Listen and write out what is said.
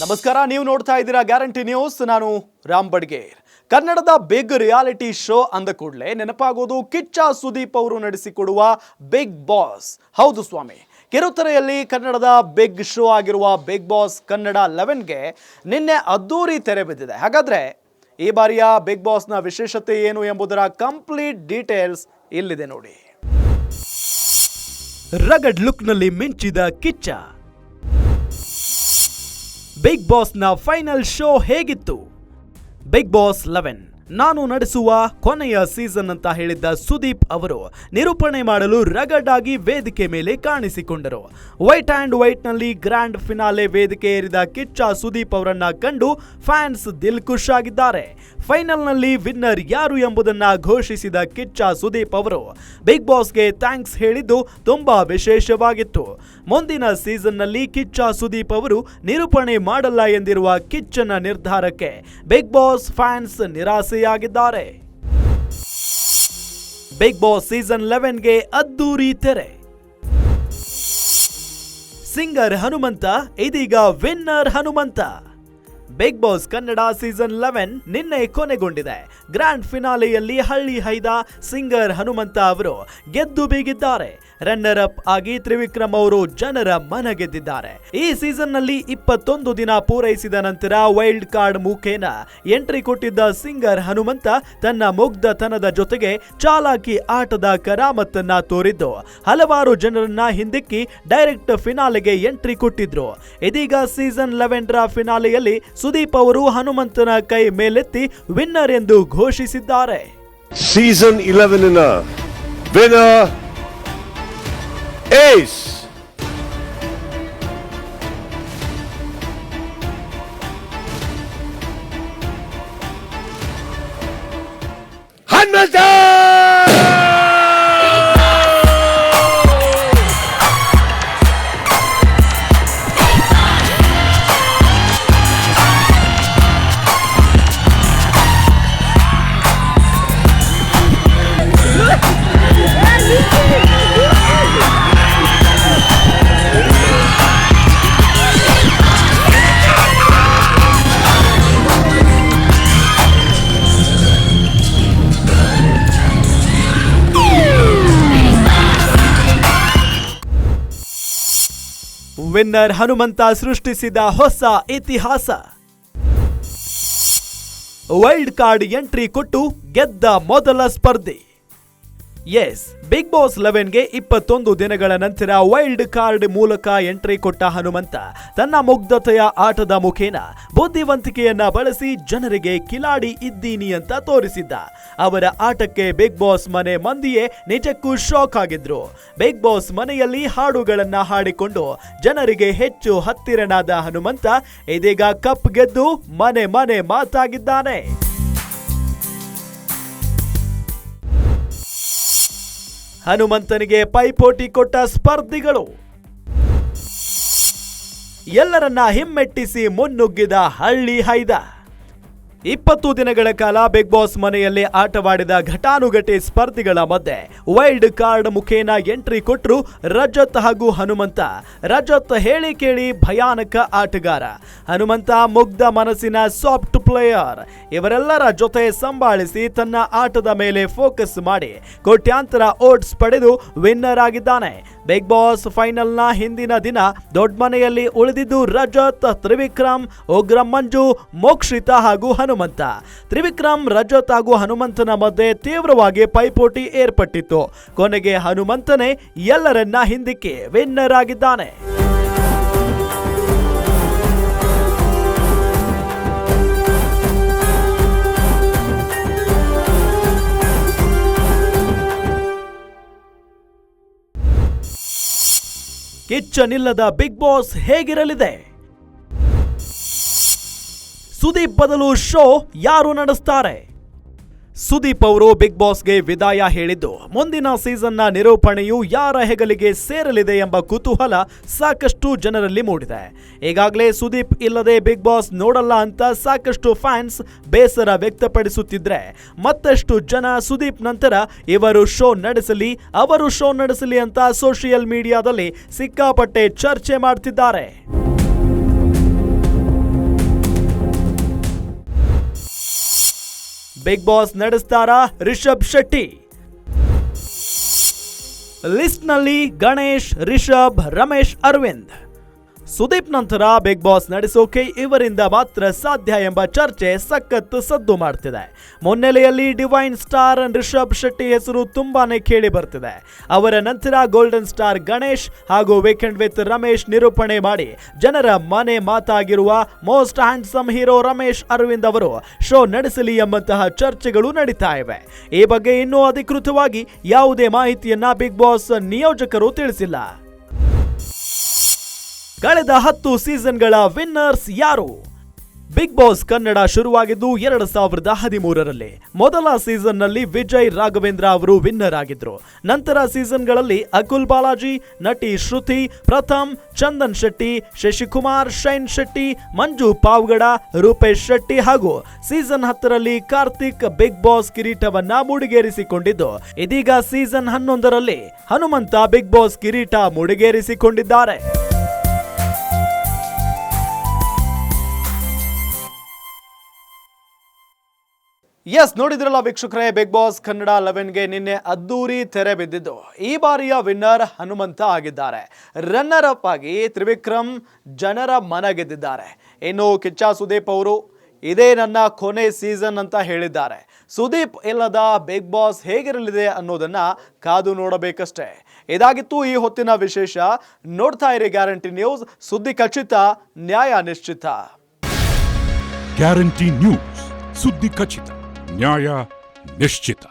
ನಮಸ್ಕಾರ, ನೀವು ನೋಡ್ತಾ ಇದ್ದೀರಾ ಗ್ಯಾರಂಟಿ ನ್ಯೂಸ್. ನಾನು ರಾಮ್ ಬಡ್ಗೇರ್. ಕನ್ನಡದ ಬಿಗ್ ರಿಯಾಲಿಟಿ ಶೋ ಅಂದ ಕೂಡಲೇ ನೆನಪಾಗೋದು ಕಿಚ್ಚ ಸುದೀಪ್ ಅವರು ನಡೆಸಿಕೊಡುವ ಬಿಗ್ ಬಾಸ್. ಹೌದು ಸ್ವಾಮಿ, ಕಿರುತೆರೆಯಲ್ಲಿ ಕನ್ನಡದ ಬಿಗ್ ಶೋ ಆಗಿರುವ ಬಿಗ್ ಬಾಸ್ ಕನ್ನಡ ಲೆವೆನ್ಗೆ ನಿನ್ನೆ ಅದ್ದೂರಿ ತೆರೆ ಬಿದ್ದಿದೆ. ಹಾಗಾದರೆ ಈ ಬಾರಿಯ ಬಿಗ್ ಬಾಸ್ನ ವಿಶೇಷತೆ ಏನು ಎಂಬುದರ ಕಂಪ್ಲೀಟ್ ಡೀಟೇಲ್ಸ್ ಇಲ್ಲಿದೆ ನೋಡಿ. ರಗಡ್ ಲುಕ್ನಲ್ಲಿ ಮಿಂಚಿದ ಕಿಚ್ಚ. ಬಿಗ್ ಬಾಸ್ನ ಫೈನಲ್ ಶೋ ಹೇಗಿತ್ತು? ಬಿಗ್ ಬಾಸ್ ಲೆವೆನ್ ನಾನು ನಡೆಸುವ ಕೊನೆಯ ಸೀಸನ್ ಅಂತ ಹೇಳಿದ್ದ ಸುದೀಪ್ ಅವರು ನಿರೂಪಣೆ ಮಾಡಲು ರಗಡಾಗಿ ವೇದಿಕೆ ಮೇಲೆ ಕಾಣಿಸಿಕೊಂಡರು. ವೈಟ್ ಆ್ಯಂಡ್ ವೈಟ್ನಲ್ಲಿ ಗ್ರ್ಯಾಂಡ್ ಫಿನಾಲೆ ವೇದಿಕೆ ಏರಿದ ಕಿಚ್ಚ ಸುದೀಪ್ ಅವರನ್ನ ಕಂಡು ಫ್ಯಾನ್ಸ್ ದಿಲ್ ಖುಷ್ ಆಗಿದ್ದಾರೆ. ಫೈನಲ್ನಲ್ಲಿ ವಿನ್ನರ್ ಯಾರು ಎಂಬುದನ್ನ ಘೋಷಿಸಿದ ಕಿಚ್ಚ ಸುದೀಪ್ ಅವರು. ಬಿಗ್ ಬಾಸ್ಗೆ ಥ್ಯಾಂಕ್ಸ್ ಹೇಳಿದ್ದು ತುಂಬಾ ವಿಶೇಷವಾಗಿತ್ತು. ಮುಂದಿನ ಸೀಸನ್ನಲ್ಲಿ ಕಿಚ್ಚ ಸುದೀಪ್ ಅವರು ನಿರೂಪಣೆ ಮಾಡಲ್ಲ ಎಂದಿರುವ ಕಿಚ್ಚನ ನಿರ್ಧಾರಕ್ಕೆ ಬಿಗ್ ಬಾಸ್ ಫ್ಯಾನ್ಸ್ ನಿರಾಸೆಯಾಗಿದ್ದಾರೆ. ಬಿಗ್ ಬಾಸ್ ಸೀಸನ್ ಲೆವೆನ್ಗೆ ಅದ್ದೂರಿ ತೆರೆ. ಸಿಂಗರ್ ಹನುಮಂತ, ಇದೀಗ winner Hanumantha. Bigg Boss Kannada season eleven ನಿನ್ನೆ ಕೊನೆಗೊಂಡಿದೆ. ಗ್ರ್ಯಾಂಡ್ ಫಿನಾಲೆಯಲ್ಲಿ ಹಳ್ಳಿ ಹೈದ ಸಿಂಗರ್ ಹನುಮಂತ ಅವರು ಗೆದ್ದು ಬೀಗಿದ್ದಾರೆ. ರನ್ನರ್ ಅಪ್ ಆಗಿ ತ್ರಿವಿಕ್ರಮ್ ಅವರು ಜನರ ಮನ ಗೆದ್ದಿದ್ದಾರೆ. ಈ ಸೀಸನ್ನಲ್ಲಿ ಇಪ್ಪತ್ತೊಂದು ದಿನ ಪೂರೈಸಿದ ನಂತರ ವೈಲ್ಡ್ ಕಾರ್ಡ್ ಮುಖೇನ ಎಂಟ್ರಿ ಕೊಟ್ಟಿದ್ದ ಸಿಂಗರ್ ಹನುಮಂತ ತನ್ನ ಮುಗ್ಧತನದ ಜೊತೆಗೆ ಚಾಲಾಕಿ ಆಟದ ಕರಾಮತ್ತನ್ನ ತೋರಿದ್ದು, ಹಲವಾರು ಜನರನ್ನ ಹಿಂದಿಕ್ಕಿ ಡೈರೆಕ್ಟ್ ಫಿನಾಲೆಗೆ ಎಂಟ್ರಿ ಕೊಟ್ಟಿದ್ರು. ಇದೀಗ ಸೀಸನ್ ಲೆವೆನ್ ರ ಫಿನಾಲೆಯಲ್ಲಿ ಸುದೀಪ್ ಅವರು ಹನುಮಂತನ ಕೈ ಮೇಲೆತ್ತಿ ವಿನ್ನರ್ ಎಂದು ಘೋಷಿಸಿದ್ದಾರೆ. ಸೀಸನ್ ಇಲೆವೆನ್ನ ವಿನ್ನರ್ ಹನುಮಂತ ಸೃಷ್ಟಿಸಿದ ಹೊಸ ಇತಿಹಾಸ. ವೈಲ್ಡ್ ಕಾರ್ಡ್ ಎಂಟ್ರಿ ಕೊಟ್ಟು ಗೆದ್ದ ಮೊದಲ ಸ್ಪರ್ಧಿ. ಎಸ್ ಬಿಗ್ ಬಾಸ್ ಲೆವೆನ್ಗೆ ಇಪ್ಪತ್ತೊಂದು ದಿನಗಳ ನಂತರ ವೈಲ್ಡ್ ಕಾರ್ಡ್ ಮೂಲಕ ಎಂಟ್ರಿ ಕೊಟ್ಟ ಹನುಮಂತ. ತನ್ನ ಮುಗ್ಧತೆಯ ಆಟದ ಮುಖೇನ ಬುದ್ಧಿವಂತಿಕೆಯನ್ನ ಬಳಸಿ ಜನರಿಗೆ ಕಿಲಾಡಿ ಇದ್ದೀನಿ ಅಂತ ತೋರಿಸಿದ್ದ. ಅವರ ಆಟಕ್ಕೆ ಬಿಗ್ ಬಾಸ್ ಮನೆ ಮಂದಿಯೇ ನಿಜಕ್ಕೂ ಶಾಕ್ ಆಗಿದ್ರು. ಬಿಗ್ ಬಾಸ್ ಮನೆಯಲ್ಲಿ ಹಾಡುಗಳನ್ನ ಹಾಡಿಕೊಂಡು ಜನರಿಗೆ ಹೆಚ್ಚು ಹತ್ತಿರನಾದ ಹನುಮಂತ ಇದೀಗ ಕಪ್ ಗೆದ್ದು ಮನೆ ಮನೆ ಮಾತಾಗಿದ್ದಾನೆ. ಹನುಮಂತನಿಗೆ ಪೈಪೋಟಿ ಕೊಟ್ಟ ಸ್ಪರ್ಧಿಗಳು. ಎಲ್ಲರನ್ನ ಹಿಮ್ಮೆಟ್ಟಿಸಿ ಮುನ್ನುಗ್ಗಿದ ಹಳ್ಳಿ ಹೈದ. ಇಪ್ಪತ್ತು ದಿನಗಳ ಕಾಲ ಬಿಗ್ ಬಾಸ್ ಮನೆಯಲ್ಲಿ ಆಟವಾಡಿದ ಘಟಾನುಘಟಿ ಸ್ಪರ್ಧಿಗಳ ಮಧ್ಯೆ ವೈಲ್ಡ್ ಕಾರ್ಡ್ ಮುಖೇನ ಎಂಟ್ರಿ ಕೊಟ್ಟರು ರಜತ್ ಹಾಗೂ ಹನುಮಂತ. ರಜತ್ ಹೇಳಿ ಕೇಳಿ ಭಯಾನಕ ಆಟಗಾರ. ಹನುಮಂತ ಮುಗ್ಧ ಮನಸ್ಸಿನ ಸಾಫ್ಟ್ ಪ್ಲೇಯರ್ ಇವರೆಲ್ಲರ ಜೊತೆ ಸಂಭಾಳಿಸಿ ತನ್ನ ಆಟದ ಮೇಲೆ ಫೋಕಸ್ ಮಾಡಿ ಕೋಟ್ಯಾಂತರ ಓಟ್ಸ್ ಪಡೆದು ವಿನ್ನರ್ ಆಗಿದ್ದಾನೆ. ಬಿಗ್ ಬಾಸ್ ಫೈನಲ್ನ ಹಿಂದಿನ ದಿನ ದೊಡ್ಡ ಮನೆಯಲ್ಲಿ ಉಳಿದಿದ್ದು ರಜತ್, ತ್ರಿವಿಕ್ರಮ್, ಉಗ್ರ ಮಂಜು, ಮೋಕ್ಷಿತ ಹಾಗೂ ಹನುಮಂತ. ತ್ರಿವಿಕ್ರಮ್, ರಜತ್ ಹಾಗೂ ಹನುಮಂತನ ಮಧ್ಯೆ ತೀವ್ರವಾಗಿ ಪೈಪೋಟಿ ಏರ್ಪಟ್ಟಿತ್ತು. ಕೊನೆಗೆ ಹನುಮಂತನೇ ಎಲ್ಲರನ್ನ ಹಿಂದಿಕ್ಕೆ ವಿನ್ನರ್ ಆಗಿದ್ದಾನೆ. ಕಿಚ್ಚನಿಲ್ಲದ ಬಿಗ್ ಬಾಸ್ ಹೇಗಿರಲಿದೆ? ಸುದೀಪ್ ಬದಲು ಶೋ ಯಾರು ನಡೆಸ್ತಾರೆ? ಸುದೀಪ್ ಅವರು ಬಿಗ್ ಬಾಸ್ಗೆ ವಿದಾಯ ಹೇಳಿದ್ದು, ಮುಂದಿನ ಸೀಸನ್ನ ನಿರೂಪಣೆಯು ಯಾರ ಹೆಗಲಿಗೆ ಸೇರಲಿದೆ ಎಂಬ ಕುತೂಹಲ ಸಾಕಷ್ಟು ಜನರಲ್ಲಿ ಮೂಡಿದೆ. ಈಗಾಗಲೇ ಸುದೀಪ್ ಇಲ್ಲದೆ ಬಿಗ್ ಬಾಸ್ ನೋಡಲ್ಲ ಅಂತ ಸಾಕಷ್ಟು ಫ್ಯಾನ್ಸ್ ಬೇಸರ ವ್ಯಕ್ತಪಡಿಸುತ್ತಿದ್ರೆ, ಮತ್ತಷ್ಟು ಜನ ಸುದೀಪ್ ನಂತರ ಇವರು ಶೋ ನಡೆಸಲಿ, ಅವರು ಶೋ ನಡೆಸಲಿ ಅಂತ ಸೋಷಿಯಲ್ ಮೀಡಿಯಾದಲ್ಲಿ ಸಿಕ್ಕಾಪಟ್ಟೆ ಚರ್ಚೆ ಮಾಡ್ತಿದ್ದಾರೆ. ಬಿಗ್ ಬಾಸ್ ನಡೆಸ್ತಾರಾ ರಿಷಬ್ ಶೆಟ್ಟಿ? ಲಿಸ್ಟ್ನಲ್ಲಿ ಗಣೇಶ್ ರಿಷಬ್ ರಮೇಶ್ ಅರವಿಂದ್. ಸುದೀಪ್ ನಂತರ ಬಿಗ್ ಬಾಸ್ ನಡೆಸೋಕೆ ಇವರಿಂದ ಮಾತ್ರ ಸಾಧ್ಯ ಎಂಬ ಚರ್ಚೆ ಸಖತ್ತು ಸದ್ದು ಮಾಡ್ತಿದೆ. ಮುನ್ನೆಲೆಯಲ್ಲಿ ಡಿವೈನ್ ಸ್ಟಾರ್ ರಿಷಬ್ ಶೆಟ್ಟಿ ಹೆಸರು ತುಂಬಾನೇ ಕೇಳಿ ಬರ್ತಿದೆ. ಅವರ ನಂತರ ಗೋಲ್ಡನ್ ಸ್ಟಾರ್ ಗಣೇಶ್ ಹಾಗೂ ವೀಕೆಂಡ್ ವಿತ್ ರಮೇಶ್ ನಿರೂಪಣೆ ಮಾಡಿ ಜನರ ಮನೆ ಮಾತಾಗಿರುವ most handsome hero Ramesh Aravind ಅವರು ಶೋ ನಡೆಸಲಿ ಎಂಬಂತಹ ಚರ್ಚೆಗಳು ನಡೀತಾ ಇವೆ. ಈ ಬಗ್ಗೆ ಇನ್ನೂ ಅಧಿಕೃತವಾಗಿ ಯಾವುದೇ ಮಾಹಿತಿಯನ್ನ ಬಿಗ್ ಬಾಸ್ ನಿಯೋಜಕರು ತಿಳಿಸಿಲ್ಲ. ಕಳೆದ ಹತ್ತು ಸೀಸನ್ಗಳ ವಿನ್ನರ್ಸ್ ಯಾರು? ಬಿಗ್ ಬಾಸ್ ಕನ್ನಡ ಶುರುವಾಗಿದ್ದು ಎರಡು ಸಾವಿರದ ಹದಿಮೂರರಲ್ಲಿ ಮೊದಲ ಸೀಸನ್ನಲ್ಲಿ ವಿಜಯ್ ರಾಘವೇಂದ್ರ ಅವರು ವಿನ್ನರ್ ಆಗಿದ್ರು. ನಂತರ ಸೀಸನ್ಗಳಲ್ಲಿ ಅಕುಲ್ ಬಾಲಾಜಿ, ನಟಿ ಶ್ರುತಿ, ಪ್ರಥಮ್, ಚಂದನ್ ಶೆಟ್ಟಿ, ಶಶಿಕುಮಾರ್, ಶೈನ್ ಶೆಟ್ಟಿ, ಮಂಜು ಪಾವ್ಗಡ, ರೂಪೇಶ್ ಶೆಟ್ಟಿ ಹಾಗೂ ಸೀಸನ್ ಹತ್ತರಲ್ಲಿ ಕಾರ್ತಿಕ್ ಬಿಗ್ ಬಾಸ್ ಕಿರೀಟವನ್ನ ಮುಡಿಗೇರಿಸಿಕೊಂಡಿದ್ದು. ಇದೀಗ ಸೀಸನ್ ಹನ್ನೊಂದರಲ್ಲಿ ಹನುಮಂತ ಬಿಗ್ ಬಾಸ್ ಕಿರೀಟ ಮುಡಿಗೇರಿಸಿಕೊಂಡಿದ್ದಾರೆ. ಎಸ್ ನೋಡಿದ್ರಲ್ಲ ವೀಕ್ಷಕರೇ ಬಿಗ್ ಬಾಸ್ ಕನ್ನಡ ಲೆವೆನ್ಗೆ ನಿನ್ನೆ ಅದ್ದೂರಿ ತೆರೆ ಬಿದ್ದಿದ್ದು. ಈ ಬಾರಿಯ ವಿನ್ನರ್ ಹನುಮಂತ ಆಗಿದ್ದಾರೆ. ರನ್ನರ್ ಅಪ್ ಆಗಿ ತ್ರಿವಿಕ್ರಮ್ ಜನರ ಮನ ಗೆದ್ದಿದ್ದಾರೆ. ಇನ್ನು ಕಿಚ್ಚ ಸುದೀಪ್ ಅವರು ಇದೇ ನನ್ನ ಕೊನೆ ಸೀಸನ್ ಅಂತ ಹೇಳಿದ್ದಾರೆ. ಸುದೀಪ್ ಇಲ್ಲದ ಬಿಗ್ ಬಾಸ್ ಹೇಗಿರಲಿದೆ ಅನ್ನೋದನ್ನ ಕಾದು ನೋಡಬೇಕಷ್ಟೆ. ಇದಾಗಿತ್ತು ಈ ಹೊತ್ತಿನ ವಿಶೇಷ. ನೋಡ್ತಾ ಇರಿ ಗ್ಯಾರಂಟಿ ನ್ಯೂಸ್ ಸುದ್ದಿ ಖಚಿತ, ನ್ಯಾಯ ನಿಶ್ಚಿತ. ಗ್ಯಾರಂಟಿ ನ್ಯೂಸ್ ಸುದ್ದಿ ಖಚಿತ. ನ್ಯಾಯ ನಿಶ್ಚಿತ